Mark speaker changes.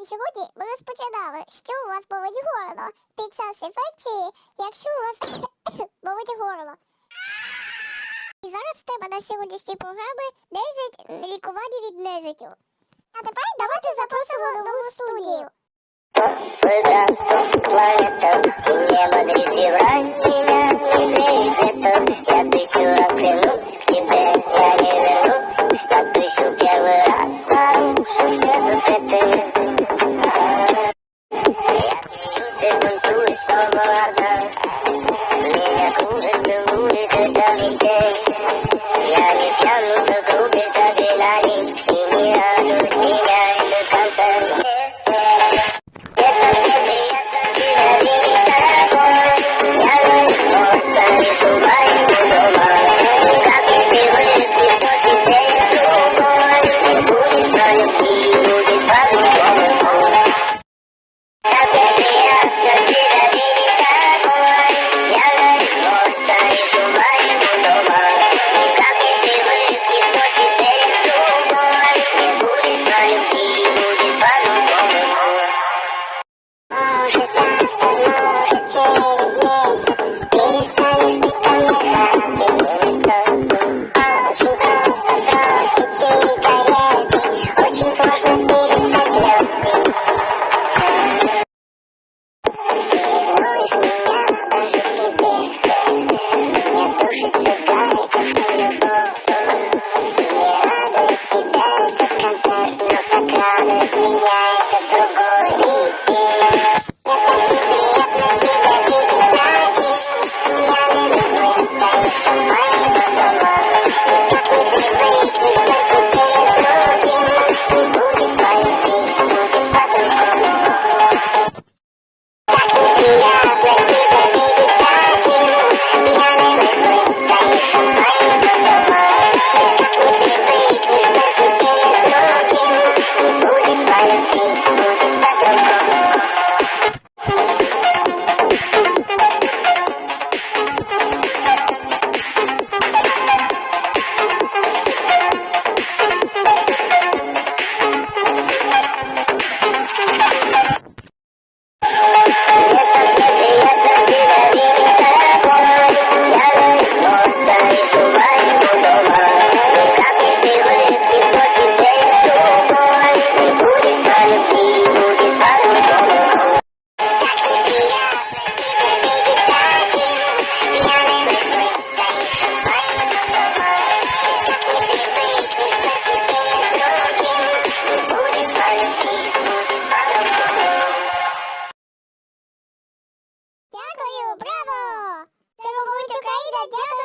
Speaker 1: І сьогодні ми розпочинали, що у вас болить горло під час інфекції, якщо у вас болить горло. І зараз тема на сьогоднішній програми нежить лікування від нежитю. А тепер давайте запросимо нову студію. home. Dad,